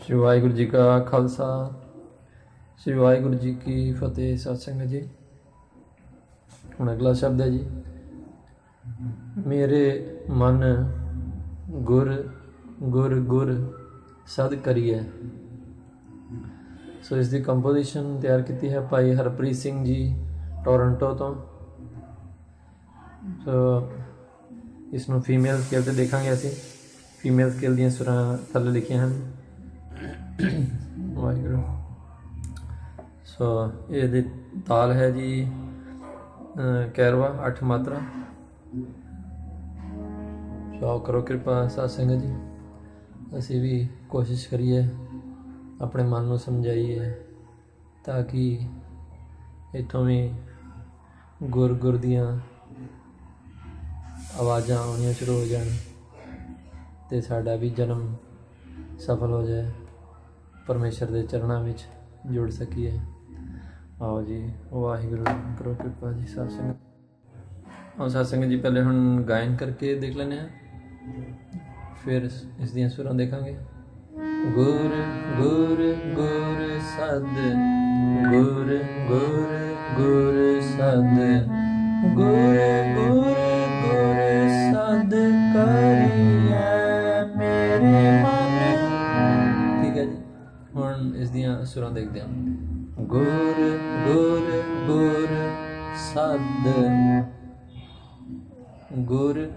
ਸ਼੍ਰੀ ਵਾਹਿਗੁਰੂ ਜੀ ਕਾ ਖਾਲਸਾ, ਸ਼੍ਰੀ ਵਾਹਿਗੁਰੂ ਜੀ ਕੀ ਫਤਿਹ ਸਤਸੰਗ ਜੀ। ਹੁਣ ਅਗਲਾ ਸ਼ਬਦ ਹੈ ਜੀ। ਮੇਰੇ ਮਨ ਗੁਰ ਗੁਰ ਗੁਰ ਸਦ ਕਰੀਏ ਸੋ ਇਸ ਦੀ ਕੰਪੋਜੀਸ਼ਨ ਤਿਆਰ ਕੀਤੀ ਹੈ ਭਾਈ ਹਰਪ੍ਰੀਤ ਸਿੰਘ ਜੀ ਟੋਰਾਂਟੋ ਤੋਂ। ਸੋ ਇਸ ਨੂੰ ਫੀਮੇਲ ਸਕੇਲ ਤੇ ਦੇਖਾਂਗੇ ਅਸੀਂ। ਫੀਮੇਲ ਸਕੇਲ ਦੀਆਂ ਸੁਰਾਂ ਥੱਲੇ ਲਿਖੀਆਂ ਹਨ। ਵਾਹਿਗੁਰੂ। ਸੋ ਇਹਦੀ ਤਾਲ ਹੈ ਜੀ ਕੈਰਵਾ 8 ਮਾਤਰਾ। ਸੋ ਕਰੋ ਕਿਰਪਾ ਸਾਧ ਸੰਗਤ ਜੀ। ਅਸੀਂ ਵੀ ਕੋਸ਼ਿਸ਼ ਕਰੀਏ, ਆਪਣੇ ਮਨ ਨੂੰ ਸਮਝਾਈਏ, ਤਾਂ ਕਿ ਇਥੋਂ ਵੀ ਗੁਰ ਗੁਰ ਦੀਆਂ ਆਵਾਜ਼ਾਂ ਆਉਣੀਆਂ ਸ਼ੁਰੂ ਹੋ ਜਾਣ ਤੇ ਸਾਡਾ ਵੀ ਜਨਮ ਸਫਲ ਹੋ ਜਾਏ। ਪਰਮੇਸ਼ਰ ਦੇ ਚਰਨਾਂ ਵਿੱਚ ਜੁੜ ਸਕੀਏ। ਆਓ ਜੀ, ਵਾਹਿਗੁਰੂ, ਕਰੋ ਕਿਰਪਾ ਜੀ ਸਾਧ ਸੰਗਤ ਆਓ ਸਾਧ ਸੰਗਤ ਜੀ, ਪਹਿਲੇ ਹੁਣ ਗਾਇਨ ਕਰਕੇ ਦੇਖ ਲੈਂਦੇ ਹਾਂ। ਫਿਰ ਇਸ ਦੀਆਂ ਸੁਰਾਂ ਦੇਖਾਂਗੇ। ਗੁਰ ਗੁਰ ਗੁਰ ਸਦ, ਗੁਰ ਗੁਰ ਗੁਰ ਸਦ, ਗੁਰ ਗੁਰ ਗੁਰ ਸਦ ਕਰੀਐ ਇਸ ਦੀਆਂ ਸੁਰਾਂ ਦੇਖਦੇ ਹਾਂ। ਗੁਰ ਗੁਰ ਗੁਰ, ਸਦ। ਗੁਰ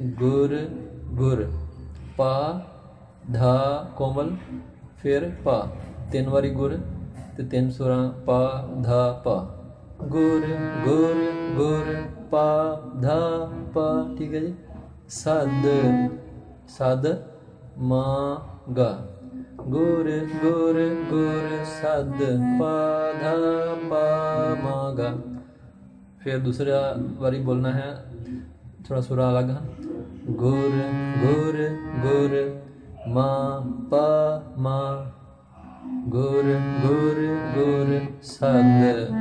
ਗੁਰ ਗੁਰ। ਪਾ, ਧਾ, ਕੋਮਲ, ਫਿਰ ਪਾ। ਤਿੰਨ ਵਾਰੀ ਗੁਰ ਤੇ ਤਿੰਨ ਸੁਰਾਂ ਪਾ, ਧਾ, ਪਾ। ਗੁਰ ਗੁਰ ਗੁਰ, ਪਾ, ਧਾ, ਪਾ। ਠੀਕ ਹੈ ਜੀ। ਸਦ। ਸਦ, ਮਾ, ਗਾ। ਗੁਰ ਗੁਰ ਗੁਰ ਸਦ ਪਾ ਧਾ ਫਿਰ ਦੂਸਰਾ ਵਾਰੀ ਬੋਲਣਾ ਹੈ ਥੋੜਾ ਸੁਰਾ ਅਲੱਗ ਹੈ। ਗੁਰ ਗੁਰ ਗੁਰ, ਮਾ, ਪਾ, ਮਾ। ਗੁਰ ਗੁਰ ਗੁਰ ਸਦ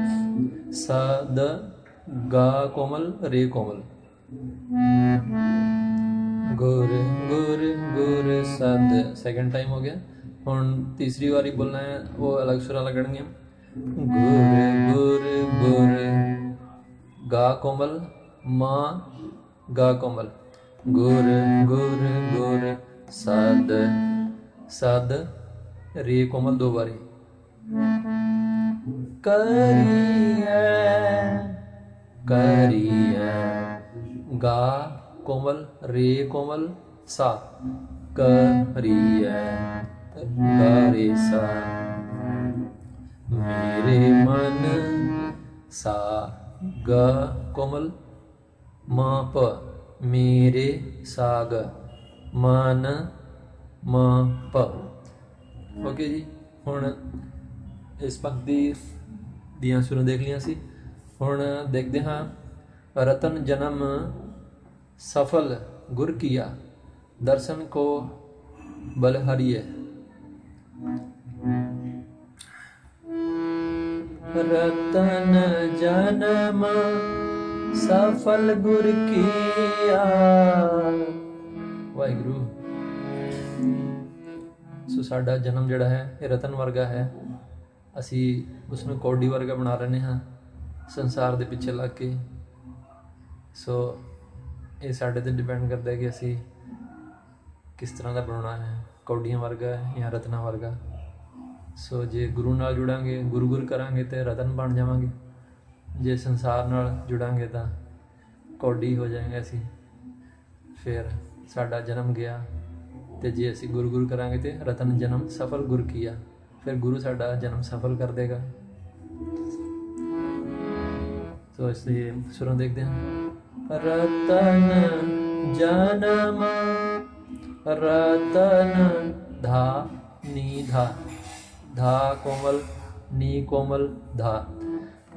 ਸਦ ਗਾ ਕੋਮਲ, ਰੇ ਕੋਮਲ। ਗੁਰ ਗੁਰ ਗੁਰ ਸਦ। ਸੈਕੰਡ ਟਾਈਮ ਹੋ ਗਿਆ। ਹੁਣ ਤੀਸਰੀ ਵਾਰੀ ਬੋਲਣਾ ਹੈ ਉਹ ਅਲੱਗ ਸੁਰਾ ਲੱਗਣਗੀਆਂ ਗੁਰ ਗੁਰ ਗੁਰ ਗਾ ਕੋਮਲ ਮਾ ਗਾ ਕੋਮਲ ਗੁਰ ਗੁਰ ਗੁਰ ਸਦ ਸਦ ਰੇ ਕੋਮਲ ਦੋ ਵਾਰੀ ਕਰੀਐ ਕਰੀਐ ਗਾ ਕੋਮਲ ਰੇ ਕੋਮਲ ਸਾ ਕਰੀਐ ਗਾ ਰੇ ਸਾ ਮੇਰੇ ਮਨ ਸਾ ਗ ਕੋਮਲ ਮਾ ਮੇਰੇ ਸਾਗ, ਮਨ ਮਾ ਓਕੇ ਜੀ, ਹੁਣ ਇਸ ਪੰਕਤੀ ਦੀਆਂ ਸੁਰਾਂ ਦੇਖ ਲਈਆਂ ਸੀ। ਹੁਣ ਦੇਖਦੇ ਹਾਂ, ਰਤਨ ਜਨਮ ਸਫਲ ਗੁਰ ਕੀਆ, ਦਰਸ਼ਨ ਕੋ ਬਲਹਰੀਏ ਰਤਨ ਜਨਮ ਸਫਲ ਗੁਰ ਕੀਆ ਵਾਹਿਗੁਰੂ ਸੋ ਸਾਡਾ ਜਨਮ ਜਿਹੜਾ ਹੈ ਇਹ ਰਤਨ ਵਰਗਾ ਹੈ ਅਸੀਂ ਉਸ ਨੂੰ ਕੌਡੀ ਵਰਗਾ ਬਣਾ ਰਹੇ ਹਾਂ ਸੰਸਾਰ ਦੇ ਪਿੱਛੇ ਲੱਗ ਕੇ ਸੋ ਇਹ ਸਾਡੇ ਤੇ ਡਿਪੈਂਡ ਕਰਦਾ ਹੈ ਕਿ ਅਸੀਂ ਕਿਸ ਤਰ੍ਹਾਂ ਦਾ ਬਣਾਉਣਾ ਹੈ ਕੌਡੀਆਂ ਵਰਗਾ ਜਾਂ ਰਤਨਾ ਵਰਗਾ। ਸੋ ਜੇ ਗੁਰੂ ਨਾਲ ਜੁੜਾਂਗੇ, ਗੁਰੂ ਗੁਰ ਕਰਾਂਗੇ ਤੇ ਰਤਨ ਬਣ ਜਾਵਾਂਗੇ। ਜੇ ਸੰਸਾਰ ਨਾਲ ਜੁੜਾਂਗੇ ਤਾਂ ਕੌਡੀ ਹੋ ਜਾਵਾਂਗੇ ਅਸੀਂ। ਫਿਰ ਸਾਡਾ ਜਨਮ ਗਿਆ ਤੇ ਜੇ ਅਸੀਂ ਗੁਰੂ ਗੁਰੂ ਕਰਾਂਗੇ ਤੇ ਰਤਨ ਜਨਮ ਸਫਲ ਗੁਰ ਕੀਆ। ਫਿਰ ਗੁਰੂ ਸਾਡਾ ਜਨਮ ਸਫਲ ਕਰ ਦੇਗਾ। ਸੋ ਇਸ ਲਈ ਸੁਰਾਂ ਦੇਖਦੇ ਹਾਂ। ਰਤਨ ਜਨਮ ਰਤਨ ਧਾ ਨੀ ਧਾ ਧਾ ਕੋਮਲ ਨੀ ਕੋਮਲ ਧਾ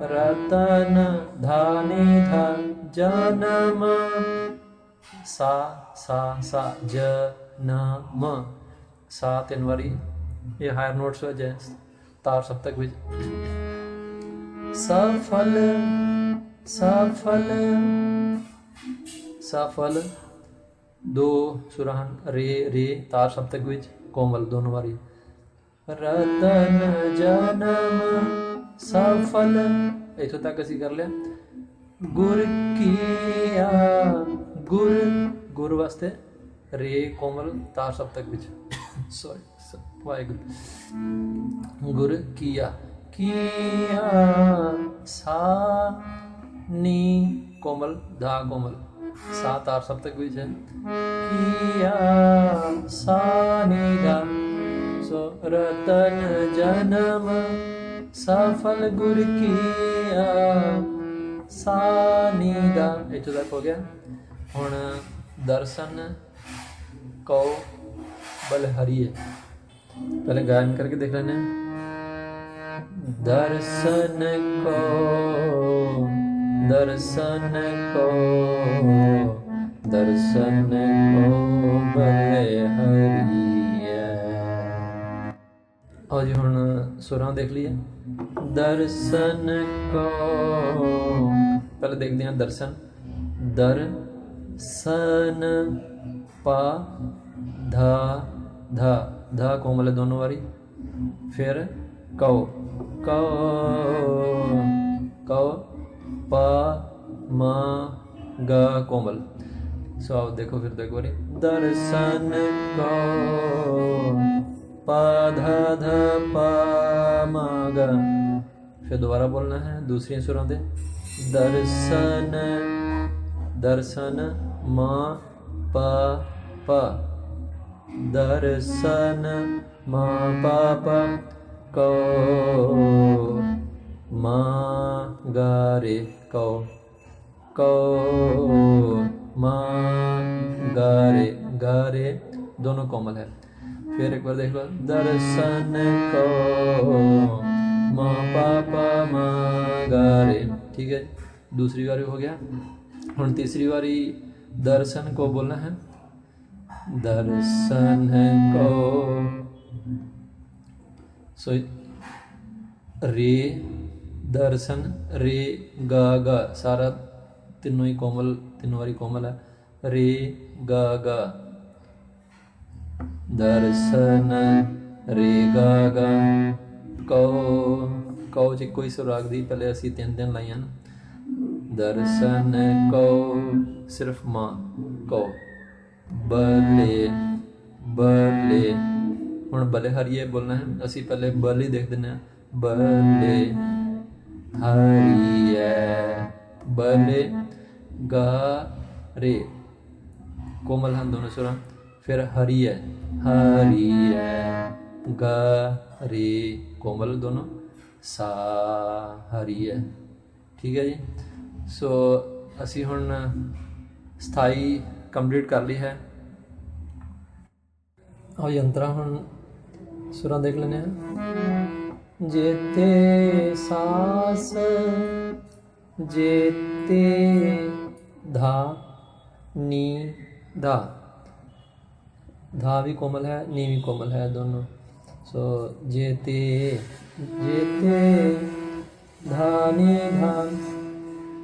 ਰਤਨ ਧਾ ਨੀ ਧਾ ਜਨਮ ਸਾ ਸਾ ਸਾ ਜ ਨ ਮ ਸਾ ਤਿੰਨ ਵਾਰੀ ਇਹ ਹਾਇਰ ਨੋਟਸ ਵਿੱਚ ਹੈ ਤਾਰ ਸਪਤਕ ਵਿੱਚ ਸਫਲ ਸਫਲ ਸਫਲ ਦੋ ਸੁਰਾਂ ਹਨ ਰੇ ਰੇ, ਤਾਰ ਸਪਤਕ ਵਿੱਚ, ਕੋਮਲ ਦੋਨੋਂ ਵਾਰੀ। ਰਤਨ ਜਨਮ ਸਫਲ। ਇਥੋਂ ਤੱਕ ਅਸੀਂ ਕਰ ਲਿਆ। ਗੁਰ ਕੀਆ, ਗੁਰ ਗੁਰ ਵਾਸਤੇ ਰੇ, ਕੋਮਲ, ਤਾਰ ਸਪਤਕ ਵਿੱਚ। ਸੌਰੀ ਵਾਹਿਗੁਰੂ। ਗੁਰ ਕੀਆ ਕੀਆ, ਸਾ, ਨੀ, ਕੋਮਲ ਧਾ ਕੋਮਲ। સાત આર સપ્તક છે કિયા સાનિરા સો રતન જનમ સફલ ગુર કિયા સાનિરા એટલું તક હો ગયા ਹੁਣ દર્શન કૌ बलहरिए पहले गायन करके देख लेना दर्शन को ਦਰਸ਼ਨ ਕੋ ਦਰਸ਼ਨ ਕੋ ਬਲੇ ਹਰੀਐ। ਅੱਜ ਹੁਣ ਸੁਰਾਂ ਦੇਖ ਲਈਏ। ਦਰਸ਼ਨ ਕੋ, ਪਹਿਲੇ ਦੇਖਦੇ ਹਾਂ ਦਰਸ਼ਨ। ਦਰ ਸਨ ਪਾ, ਧਾ ਧਾ ਧਾ ਕੋਮਲ ਦੋਨੋਂ ਵਾਰੀ। ਫਿਰ ਕਉ ਕਉ ਕਉ। ਪਾ, ਮਾ, ਗਾ, ਕੋਮਲ। ਸੋ ਆਓ ਦੇਖੋ ਫਿਰ ਦੇਖੋ ਰੇ ਦਰਸ਼ਨ ਕੋ, ਪਾ, ਧਾ ਧਾ, ਪਾ, ਮਾ, ਗਾ। ਫਿਰ ਦੁਬਾਰਾ ਬੋਲਣਾ ਹੈ ਦੂਸਰੀਆਂ ਸੁਰਾਂ ਦੇ ਦਰਸ਼ਨ ਦਰਸ਼ਨ, ਮਾ, ਪਾ ਪਾ। ਦਰਸ਼ਨ, ਮਾ, ਪਾ ਪਾ, ਕੋ। गा रे को को मा गा रे दोनों कोमल है। फिर एक बार देख लो, दर्शन को मा पापा मा गा ठीक है? दूसरी बारी हो गया। ਹੁਣ तीसरी बारी दर्शन को बोलना है। दर्शन को सो रे ਦਰਸ਼ਨ, ਰੇ, ਗਾ ਗਾ, ਸਾਰਾ ਤਿੰਨੋਂ ਹੀ ਕੋਮਲ, ਤਿੰਨ ਵਾਰੀ ਕੋਮਲ ਹੈ। ਰੇ, ਗਾ ਗਾ। ਦਰਸ਼ਨ, ਰੇ, ਗਾ ਗਾ। ਕਉ ਕਉ ਚ ਕੋਈ ਸੁਰਾਗ ਦੀ ਪਹਿਲੇ ਅਸੀਂ ਤਿੰਨ ਦਿਨ ਲਾਈਆਂ ਦਰਸ਼ਨ, ਕਉ, ਸਿਰਫ ਮਾਂ, ਕਉ। ਬਲੇ ਬਲੇ। ਹੁਣ ਬਲੇ ਹਰੀਏ ਬੋਲਣਾ ਹੈ, ਅਸੀਂ ਪਹਿਲੇ ਬਲੇ ਦੇਖ ਦਿੰਨੇ ਆ ਬਲੇ। ਹਰੀਏ ਬਲੇ ਗਾ ਰੇ। ਕੋਮਲ ਹਨ ਦੋਨੋਂ ਸੁਰਾਂ। ਫਿਰ ਹਰੀ ਹੈ ਹਰੀ ਹੈ ਗ ਰੇ। ਕੋਮਲ ਦੋਨੋਂ। ਸਾ ਹਰੀ ਹੈ ਠੀਕ ਹੈ ਜੀ। ਸੋ ਅਸੀਂ ਹੁਣ ਸਥਾਈ ਕੰਪਲੀਟ ਕਰ ਲਈ ਹੈ। ਆਓ ਯੰਤਰਾ ਹੁਣ ਸੁਰਾਂ ਦੇਖ ਲੈਨੇ ਆ जेते सास जेते धा नी धा धा भी कोमल है नी भी कोमल है दोनों सो so, जेते जेते धाने धान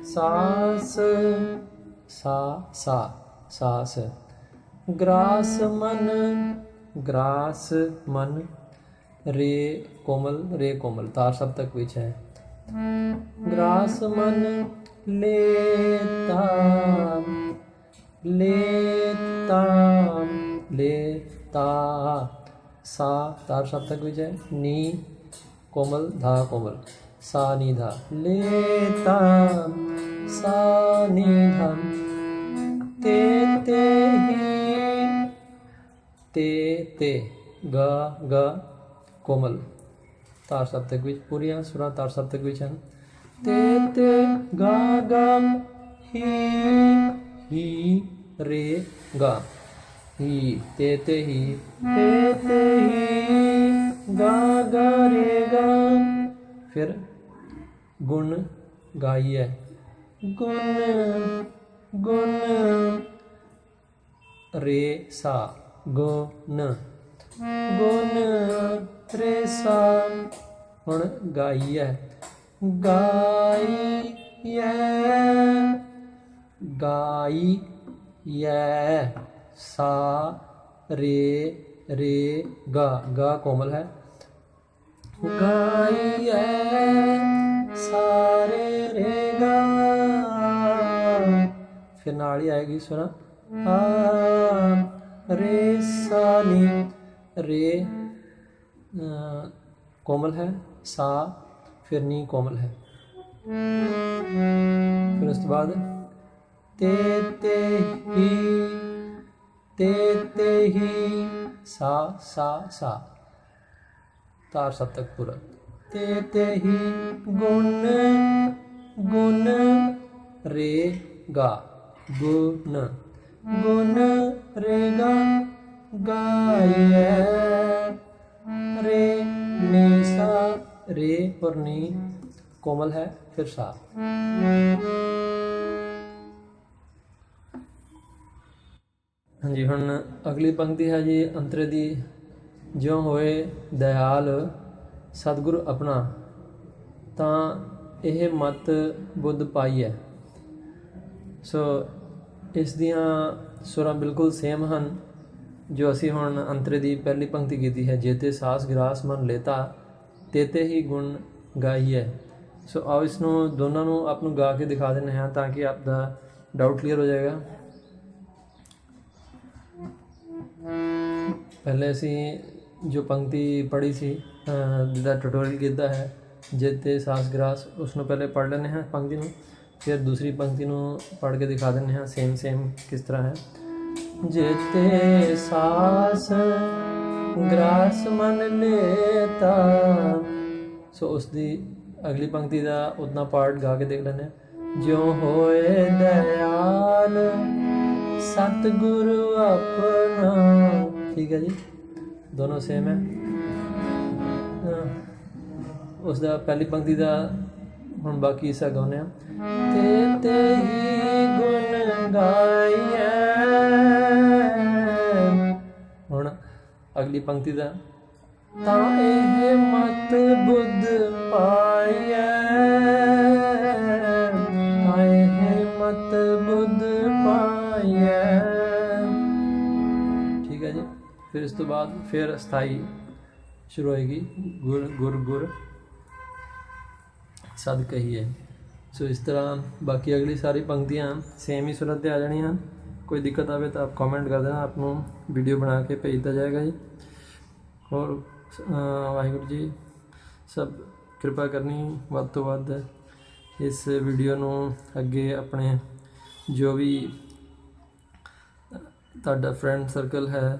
सास सा सा सास ग्रास मन ग्रास मन रे कोमल रे कोमल, तार सब तक विच है। ग्रास मन लेता लेता लेता, सा, तार सब तक विजय नी, कोमल, धा, कोमल, सा, नी, धा। लेता, सा, नी, धा। ते ते, ही, ते ते, ग ग। कोमल तार सप्तक बीज पूरियां सुरा तार सप्तक बीज हैं ते ते गा गा ही ही रे गा ही ते ते ही ते ते ही गा गा रे गा फिर गुण गाइए गुण गुण रे सा गुण गुण ਰੇ ਸਾ, ਹੁਣ ਗਾਈ ਹੈ ਗਾਈ ਯੈ ਗਾਈ ਸਾ, ਰੇ ਰੇ, ਗਾ। ਗਾ ਕੋਮਲ ਹੈ। ਗਾਈਐ ਸਾਰੇ ਰੇ ਗਾ। ਫਿਰ ਨਾਲ ਹੀ ਆਏਗੀ ਸੁਣਾ ਆ, ਰੇ, ਸਾ, ਨੀ, ਰੇ ਅਹ, ਕੋਮਲ ਹੈ ਸਾ ਫਿਰ ਨੀ ਕੋਮਲ ਹੈ ਫਿਰ ਉਸ ਤੋਂ ਬਾਅਦ ਤੇ ਤੇ ਹੀ ਤੇ ਤੇ ਹੀ ਸਾ ਸਾ ਸਾ ਤਾਰ ਸੱਤ ਤੱਕ ਪੂਰਾ ਤੇ ਤੇ ਹੀ ਗੁਣ ਗੁਣ ਰੇ ਗਾ ਗੁਣ ਗੁਣ ਰੇ ਗਾ ਗਾਇਐ ਰੇ ਮੀ ਸਾ, ਰੇ ਔਰ ਨੀ। ਕੋਮਲ ਹੈ, ਫਿਰ ਸਾ। ਹਾਂਜੀ, ਹੁਣ ਅਗਲੀ ਪੰਕਤੀ ਹੈ ਜੀ, ਅੰਤਰੇ ਦੀ। ਜਿਉ ਹੋਏ ਦਇਆਲ ਸਤਿਗੁਰ ਆਪਣਾ, ਤਾਂ ਇਹ ਮਤ ਬੁੱਧ ਪਾਈ ਹੈ। ਸੋ, ਇਸ ਦੀਆਂ ਸੁਰਾਂ ਬਿਲਕੁਲ ਸੇਮ ਹਨ। ਜੋ ਅਸੀਂ ਹੁਣ ਅੰਤਰੇ ਦੀ ਪਹਿਲੀ ਪੰਕਤੀ ਕੀਤੀ ਹੈ ਜੇਤੇ ਸਾਸ ਗ੍ਰਾਸ ਮਨ ਲੇਤਾ ਤੇਤੇ ਹੀ ਗੁਣ ਗਾਈਐ ਸੋ ਆਓ ਇਸ ਨੂੰ ਦੋਨਾਂ ਨੂੰ ਆਪ ਨੂੰ ਗਾ ਕੇ ਦਿਖਾ ਦਿੰਦੇ ਹਾਂ ਤਾਂ ਕਿ ਆਪ ਦਾ ਡਾਊਟ ਕਲੀਅਰ ਹੋ ਜਾਏਗਾ। ਪਹਿਲੇ ਅਸੀਂ ਜੋ ਪੰਕਤੀ ਪੜ੍ਹੀ ਸੀ, ਅਹ, ਜਿਹਦਾ ਟਿਊਟੋਰੀਅਲ ਕੀਤਾ ਹੈ ਜੇਤੇ ਸਾਸ ਗ੍ਰਾਸ, ਉਸ ਨੂੰ ਪਹਿਲੇ ਪੜ੍ਹ ਲੈਂਦੇ ਹਾਂ ਪੰਕਤੀ ਨੂੰ, ਫਿਰ ਦੂਸਰੀ ਪੰਕਤੀ ਨੂੰ ਪੜ੍ਹ ਕੇ ਦਿਖਾ ਦਿੰਦੇ ਹਾਂ ਸੇਮ ਸੇਮ ਕਿਸ ਤਰ੍ਹਾਂ ਹੈ। ਜੇਤੇ ਸਾਸ, ਗ੍ਰਾਸ ਮਨ ਲੇਤਾ ਸੋ ਉਸ ਦੀ ਅਗਲੀ ਪੰਕਤੀ ਦਾ ਉਤਨਾ ਪਾਰਟ ਗਾ ਕੇ ਦੇਖ ਲੈਂਦੇ ਹਾਂ। ਜਿਉ ਹੋਏ ਦਇਆਲ, ਸਤਿਗੁਰੂ ਆਪਣਾ। ਠੀਕ ਹੈ ਜੀ? ਦੋਨੋਂ ਸੇਮ ਹੈ। ਅਹ ਉਸ ਦਾ ਪਹਿਲੀ ਪੰਕਤੀ ਦਾ ਹੁਣ ਬਾਕੀ ਹਿੱਸਾ ਗਾਉਂਦੇ ਆ ਤੇ ਤੇ ਹੀ ਗੁਣ ਗਾਈਐ। ਅਗਲੀ ਪੰਕਤੀ ਦਾ? ਤਾਂ ਇਹ ਮਤ ਬੁੱਧ ਪਾਈਐ। ਤਾਂ ਇਹ ਮਤ ਬੁੱਧ ਪਾਈਐ। ਠੀਕ ਹੈ ਜੀ। ਫਿਰ ਇਸ ਤੋਂ ਬਾਅਦ ਫਿਰ ਸਥਾਈ ਸ਼ੁਰੂ ਹੋਏਗੀ। ਗੁਰ ਗੁਰ ਗੁਰ। ਸਦ ਕਹੀਏ ਸੋ ਇਸ ਤਰ੍ਹਾਂ ਬਾਕੀ ਅਗਲੀ ਸਾਰੀ ਪੰਕਤੀਆਂ ਸੇਮ ਹੀ ਸੁਰਤ ਤੇ ਆ ਜਾਣੀਆਂ। ਕੋਈ ਦਿੱਕਤ ਆਵੇ ਤਾਂ ਆਪ ਕਮੈਂਟ ਕਰ ਦੇਣਾ, ਆਪ ਨੂੰ ਵੀਡੀਓ ਬਣਾ ਕੇ ਭੇਜ ਦਿੱਤਾ ਜਾਏਗਾ ਜੀ। ਹੋਰ ਵਾਹਿਗੁਰੂ ਜੀ, ਸਭ ਕਿਰਪਾ ਕਰਨੀ ਵੱਧ ਤੋਂ ਵੱਧ ਇਸ ਵੀਡੀਓ ਨੂੰ ਅੱਗੇ ਆਪਣੇ ਜੋ ਵੀ ਤੁਹਾਡਾ ਫਰੈਂਡ ਸਰਕਲ ਹੈ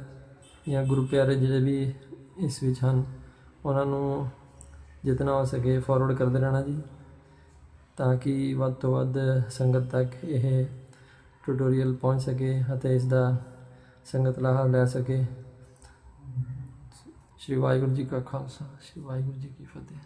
ਜਾਂ ਗੁਰੂ ਪਿਆਰੇ ਜਿਹੜੇ ਵੀ ਇਸ ਵਿੱਚ ਹਨ, ਉਹਨਾਂ ਨੂੰ ਜਿਤਨਾ ਹੋ ਸਕੇ ਫਾਰਵਰਡ ਕਰਦੇ ਰਹਿਣਾ ਜੀ, ਤਾਂ ਕਿ ਵੱਧ ਤੋਂ ਵੱਧ ਸੰਗਤ ਤੱਕ ਇਹ ਟਿਊਟੋਰੀਅਲ ਪਹੁੰਚ ਸਕੇ ਅਤੇ ਇਸ ਦਾ ਸੰਗਤ ਲਾਹਾ ਲੈ ਸਕੇ। ਸ਼੍ਰੀ ਵਾਹਿਗੁਰੂ ਜੀ ਕਾ ਖਾਲਸਾ, ਸ਼੍ਰੀ ਵਾਹਿਗੁਰੂ ਜੀ ਕੀ ਫਤਿਹ।